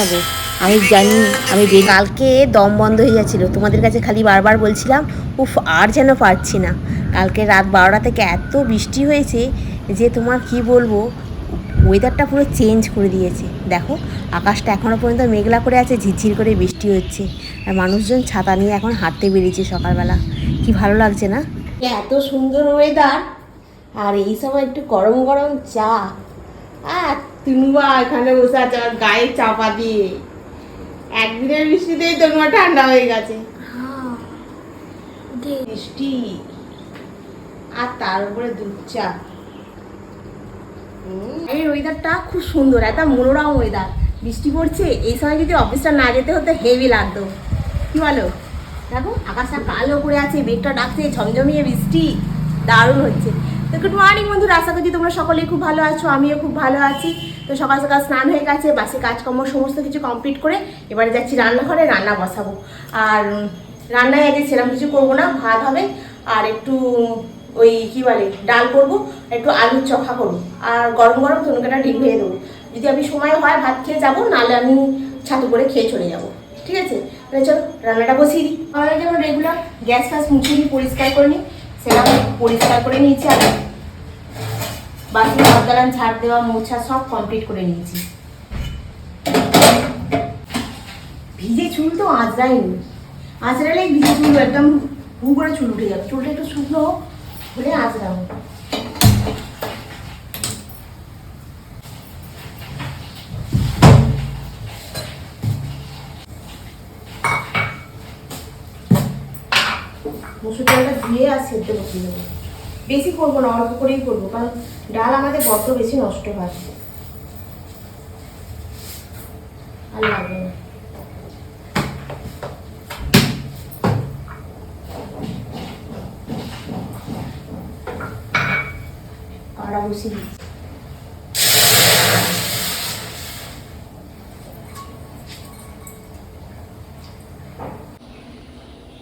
যাব আমি জানি, আমি কালকে দম বন্ধ হয়ে যাচ্ছিল। তোমাদের কাছে খালি বারবার বলছিলাম, উফ, আর যেন পারছি না। কালকে রাত বারোটা থেকে এত বৃষ্টি হয়েছে যে তোমার কি বলব? ওয়েদারটা পুরো চেঞ্জ করে দিয়েছে। দেখো, আকাশটা এখনও পর্যন্ত মেঘলা করে আছে, ঝিরঝির করে বৃষ্টি হচ্ছে। আর মানুষজন ছাতা নিয়ে এখন হাঁটতে বেরিয়েছে সকালবেলা। কি ভালো লাগছে না? এত সুন্দর ওয়েদার আর এই সময় একটু গরম গরম চা। আর তুনুবা এখানে বসে আছে আমার গায়ে চাপা দিয়ে। একদিনের বৃষ্টিতেই তনুয়া ঠান্ডা হয়ে গেছে। বৃষ্টি আর তার উপরে দুধ চা। এই ওয়েদারটা খুব সুন্দর একটা মনোরম ওয়েদার বৃষ্টি পড়ছে এই সময় যদি অফিসটা না যেতে হতো হেভি লাগতো। কি বলো? দেখো আকাশটা কালো করে আছে বেগটা ডাকছে ঝমঝমিয়ে বৃষ্টি। দারুণ হচ্ছে। তো গুড মর্নিং বন্ধুরা আশা করছি তোমরা সকলেই খুব ভালো আছো আমিও খুব ভালো আছি। তো সকাল সকাল স্নান হয়ে গেছে, বাসে কাজকর্ম সমস্ত কিছু কমপ্লিট করে এবারে যাচ্ছি রান্নাঘরে, রান্না বসাবো। আর রান্নায় আগে সেরকম কিছু করব না, ভাত হবে, আর একটু, ওই কী বলে, ডাল করব, একটু আলুর চখা করব। আর গরম গরম তনুকাটা ডিম ভেজে দেবো। যদি আমি সময় হয় ভাত খেয়ে যাব, নাহলে আমি ছাতু করে খেয়ে চলে যাব। ঠিক আছে? তাহলে চলো, রান্নাটা বসিয়ে দিই। আমার যেমন রেগুলার গ্যাস ফ্যাস মুছে নিই, পরিষ্কার করে নিই সেটা পরিষ্কার করে নিয়েছি আর বাকি মশলা ঝাড় দেওয়া, মোছা সব কমপ্লিট করে নিয়েছি। ভিজে চুল তো আঁচড়াইনি আঁচড়ালেই ভিজে চুল, একদম হু করে চুল উঠে যাবে। চুলটা একটু শুকনো হলে আঁচড়াবো মুসুর ডালটা ধুয়ে আর সেদ্ধ বসিয়ে দেবো বেশি করব না, অল্প করেই করব, কারণ ডাল আমাদের বড্ড বেশি নষ্ট হয়। আর লাগবে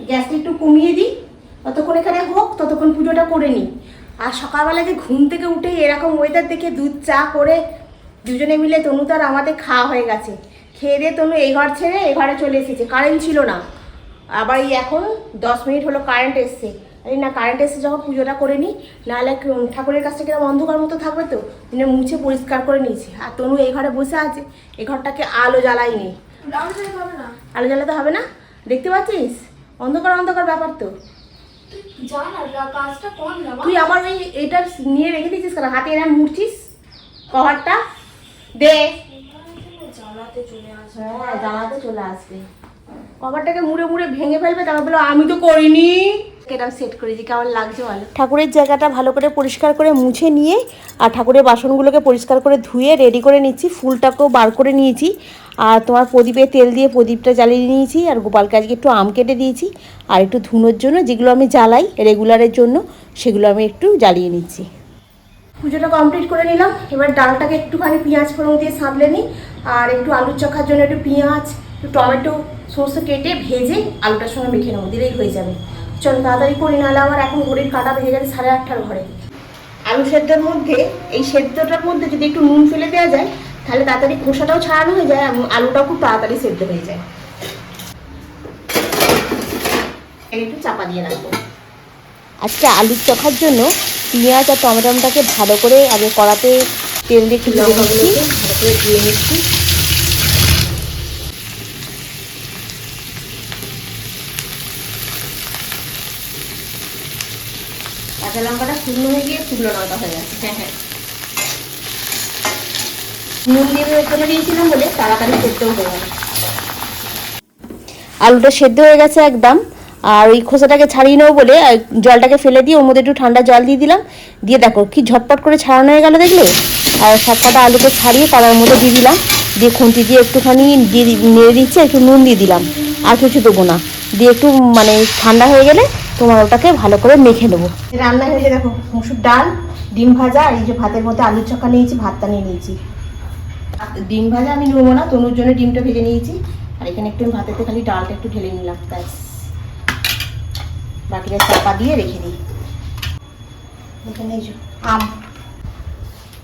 গ্যাসটা একটু কমিয়ে দিই। ততক্ষণ এখানে হোক, ততক্ষণ পুজোটা করে নিই। আর সকালবেলা যে ঘুম থেকে উঠে এরকম ওয়েদার দেখে দুধ চা করে দুজনে মিলে তনু তার আমাদের খাওয়া হয়ে গেছে। খেয়ে দিয়ে তনু এই ঘর ছেড়ে এ ঘরে চলে এসেছে। কারেন্ট ছিল না। আবার এই এখন দশ মিনিট হলো কারেন্ট এসছে। আরে না কারেন্ট এসে যখন পুজোটা করে নিই নাহলে ঠাকুরের কাছ থেকে অন্ধকার মতো থাকবে তো? দিনে মুছে পরিষ্কার করে নিয়েছি। আর তনু এই ঘরে বসে আছে। এই ঘরটাকে আলো জ্বালাইনি আলো জ্বালাতে হবে না? দেখতে পাচ্ছিস? অন্ধকার অন্ধকার ব্যাপার তো। তুই আবার ওই এটা নিয়ে রেখে দিয়েছিস কেন? হাতে এরা মুড়ছিস? কভারটা? দে। হ্যাঁ জানাতে চলে আসবে। কভারটাকে মুড়ে মুড়ে ভেঙে ফেলবে তারপর বলো আমি তো করিনি। কেরাম সেট করেছি কেমন লাগছে ভালো ঠাকুরের জায়গাটা ভালো করে পরিষ্কার করে মুছে নিয়ে আর ঠাকুরের বাসনগুলোকে পরিষ্কার করে ধুয়ে রেডি করে নিচ্ছি ফুলটাকেও বার করে নিয়েছি। আর তোমার প্রদীপে তেল দিয়ে প্রদীপটা জ্বালিয়ে নিয়েছি আর গোপালকে আজকে একটু আম কেটে দিয়েছি। আর একটু ধুনোর জন্য যেগুলো আমি জ্বালাই রেগুলারের জন্য সেগুলো আমি একটু জ্বালিয়ে নিচ্ছি। পুজোটা কমপ্লিট করে নিলাম। এবার ডালটাকে একটুখানি পেঁয়াজ ফোড়ন দিয়ে সাঁতলে নিই। আর একটু আলুর চখার জন্য একটু পেঁয়াজ একটু টমেটো সমস্ত কেটে ভেজে আলুটার সঙ্গে মেখে নেব দিলেই হয়ে যাবে। চলো তাড়াতাড়ি করি নাহলে আমার এখন ঘড়ির কাটা ভেজে গেছে সাড়ে আটটার ঘরে। আলু সেদ্ধর মধ্যে এই সেদ্ধটার মধ্যে যদি একটু নুন ফেলে দেওয়া যায় তাহলে তাড়াতাড়ি খোসাটাও ছাড়ানো হয়ে যায় এবং আলুটাও খুব তাড়াতাড়ি সেদ্ধ হয়ে যায়। এই একটু চাপা দিয়ে রাখব। আজকে আলুর চখার জন্য পেঁয়াজ আর টমেটোটাকে ভালো করে আগে কড়াতে তেল দিয়ে একটু ভালো করে দিয়ে নিচ্ছি। কাঁচা লঙ্কাটা শুকনো হয়ে গিয়ে শুকনো লঙ্কা হয়ে গেছে। হ্যাঁ হ্যাঁ। নুন দিয়ে দিয়েছিলাম বলে তাড়াতাড়ি সেদ্ধও হয়ে গেল। আলুটা সেদ্ধ হয়ে গেছে একদম। আর ওই খোসাটাকে ছাড়িয়ে নেব বলে জলটাকে ফেলে দিয়ে ওর মধ্যে একটু ঠান্ডা জল দিয়ে দিলাম। দিয়ে দেখো কি ঝটপট করে ছাড়ানো হয়ে গেল দেখলে? আর সাত কটা আলুকে ছাড়িয়ে কড়ার মধ্যে দিয়ে দিলাম। দিয়ে খুন্তি দিয়ে একটুখানি দিয়ে নেড়ে দিচ্ছে একটু নুন দিয়ে দিলাম। আর কিছু দেবো না। দিয়ে একটু মানে ঠান্ডা হয়ে গেলে তোমার ওটাকে ভালো করে মেখে নেব। রান্না হয়েছে দেখো মুসুর ডাল ডিম ভাজা আর এই যে ভাতের মধ্যে আলুর চক্কা নিয়েছি ভাতটা নিয়ে নিয়েছি। ডিম ভাজা আমি নেব না তনুর জন্য ডিমটা ভেজে নিয়েছি। আর এখানে একটু ভাতেতে খালি ডালটা একটু ঢেলে নিলাম ব্যাস। বাকিটা চাপা দিয়ে রেখে দিই। এখানে এই যে আম।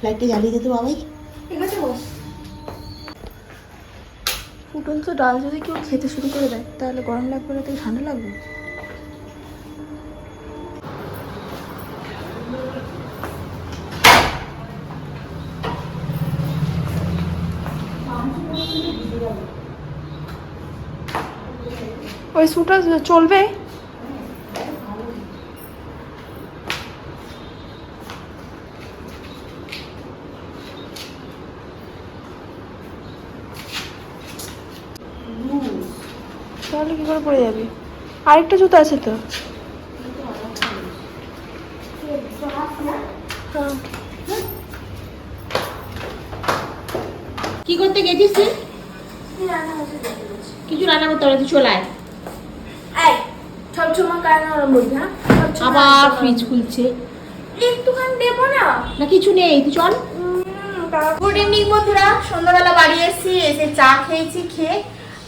লাইটটা জ্বালিয়ে দিতে বাবাই ঠিক আছে বস। ফুটন্ত ডাল যদি কেউ খেতে শুরু করে দেয় তাহলে গরম লাগবে না তাই ঠান্ডা লাগবে? ওই স্যুটটা চলবে? তাহলে কি করে পড়ে যাবে? আরেকটা জুতো আছে তো। কি করতে গেছিস কিছু রান্না করতে হবে চলে আয় সবসময় বলবি হ্যাঁ? আবার ফ্রিজ খুলছে। একটুখানি দেবো না? না কিছু নেই তুই চল। গুড ইভিনিং বন্ধুরা। সন্ধ্যাবেলা বাড়ি এসেছি এসে চা খেয়েছি খেয়ে।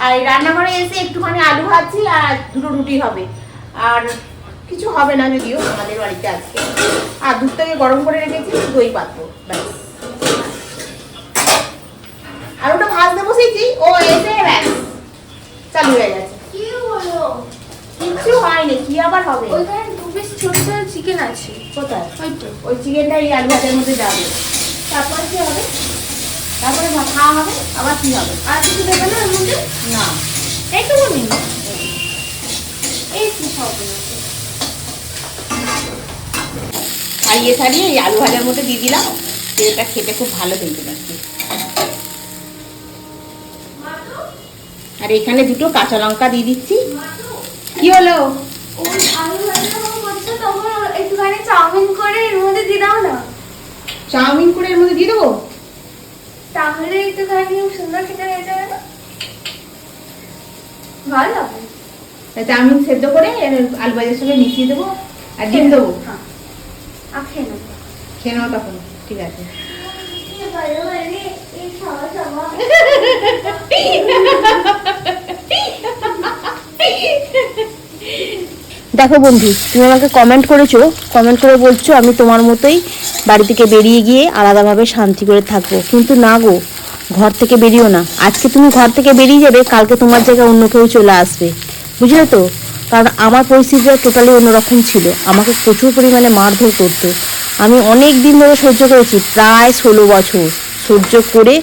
আর রান্নাঘরে এসে একটুখানি আলু ভাজি আর দুটো রুটি হবে। আর কিছু হবে না যদিও আমাদের বাড়িতে আজকে। আর দুধটাকে গরম করে রেখেছি দই পাতবো ব্যাস। আর ওটা ভাজতে বসেছি ও এসে ব্যাস চালু হয়ে গেছে। কি হলো? কিচ্ছু হয়নি কি আবার হবে? ওইখানে দু পিস ছোট ছোট চিকেন আছে। কোথায়? ওই তো। ওই চিকেনটা এই আলু ভাজার মধ্যে যাবে। তারপরে কি হবে? তারপরে খাওয়া হবে আবার কি হবে? আর কিছু দেবে না এর মধ্যে? না। এইটুকুনি এই কি হবে? আর ইয়ে ছাড়িয়ে এই আলু ভাজার মধ্যে দিয়ে দিলাম। এটা খেতে খুব ভালো হয়েছে নাকি আর এখানে দুটো কাঁচা লঙ্কা দিয়ে দিচ্ছি। কি হলো? ওই আলু ভাজা করছ তখন একটুখানি চাউমিন করে এর মধ্যে দিয়ে দাও না চাউমিন করে এর মধ্যে দিয়ে দেবো? তাহলে একটুখানি সুন্দর খেতে হয়ে যাবে না ভালো হবে চাউমিন সেদ্ধ করে আলু ভাজার সঙ্গে মিশিয়ে দেবো আর ডিম দেবো। আর খেয়ে নেব খেয়ে নাও তখন ঠিক আছে। দেখো বন্ধু, তুমি আমাকে কমেন্ট করেছ কমেন্ট করে বলছো আমি তোমার মতোই বাড়ি থেকে বেরিয়ে গিয়ে আলাদাভাবে শান্তি করে থাকব। কিন্তু না গো, ঘর থেকে বেরিও না। আজকে তুমি ঘর থেকে বেরিয়ে যাবে, কালকে তোমার জায়গায় অন্য কেউ চলে আসবে। বুঝলে তো? কারণ আমার পরিস্থিতিটা টোটালি অন্যরকম ছিল। আমাকে প্রচুর পরিমাণে মারধর করতো। আমি অনেক দিন ধরে সহ্য করেছি, প্রায় ষোলো বছর সহ্য করে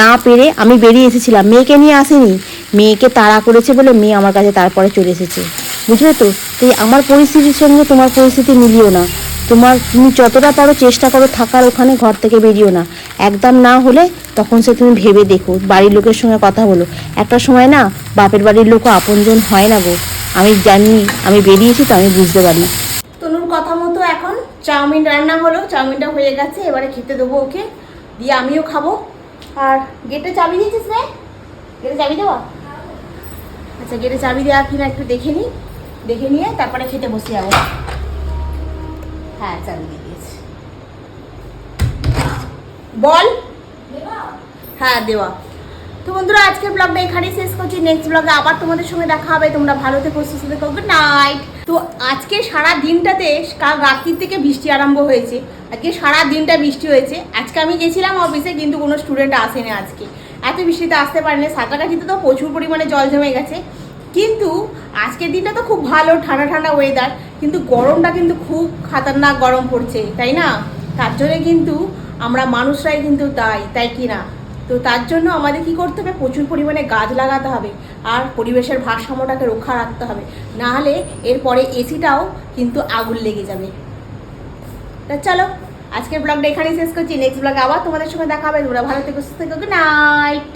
না পেরে আমি বেরিয়ে এসেছিলাম। মেয়েকে নিয়ে আসেনি। মেয়েকে তাড়া করেছে বলে মেয়ে আমার কাছে তারপরে চলে এসেছে। বুঝলে তো? তাই আমার পরিস্থিতির সঙ্গে তোমার পরিস্থিতি মিলিও না। তোমার, তুমি যতটা পারো চেষ্টা করো থাকার ওখানে ঘর থেকে বেরিও না। একদম না হলে তখন সে তুমি ভেবে দেখো, বাড়ির লোকের সঙ্গে কথা বলো। একটা সময় না বাপের বাড়ির লোকও আপনজন হয় না গো। আমি জানি, আমি বেরিয়েছি তো আমি বুঝতে পারি তনুর কথা মতো এখন চাউমিন রান্না হলো, চাউমিনটা হয়ে গেছে, এবারে খেতে দেবো ওকে। দিয়ে আমিও খাব। আর গেটে চাবি দিয়েছিস রে? গেটে চাবি দেওয়া? আচ্ছা গেটে চাবি দেওয়া কিনা একটু দেখে নিই দেখে নিয়ে তারপরে খেতে বসে যাব হ্যাঁ চাবি দিয়ে দিয়েছি। বল। হ্যাঁ দেওয়া। তো বন্ধুরা আজকের ব্লগটা এখানেই শেষ করছি। নেক্সট ব্লগে আবার তোমাদের সঙ্গে দেখা হবে। তোমরা ভালো থেকো সুস্থ থেকো গুড নাইট তো আজকে সারা দিনটাতে কাল রাত্রির থেকে বৃষ্টি আরম্ভ হয়েছে। আজকে সারা দিনটা বৃষ্টি হয়েছে। আজকে আমি গেছিলাম অফিসে কিন্তু কোনো স্টুডেন্ট আসেনি আজকে। এত বৃষ্টিতে আসতে পারেনি। সাঁতরাগাছিতে তো প্রচুর পরিমাণে জল জমে গেছে। কিন্তু আজকের দিনটা তো খুব ভালো, ঠান্ডা ঠান্ডা ওয়েদার কিন্তু গরমটা কিন্তু খুব খাতারনাক গরম পড়ছে, তাই না? তার জন্য কিন্তু আমরা মানুষরাই কিন্তু তাই তাই কি না? তো তার জন্য আমাদের কি করতে হবে? প্রচুর পরিমাণে গাছ লাগাতে হবে আর পরিবেশের ভারসাম্যটাকে রক্ষা রাখতে হবে। না হলে এরপরে এসিটাও কিন্তু আগুন লেগে যাবে। তা চলো, আজকের ব্লগটা এখানেই শেষ করছি। নেক্সট ব্লগে আবার তোমাদের সঙ্গে দেখা হবে। তোমরা ভালো থেকো, সুস্থ থেকো। Good night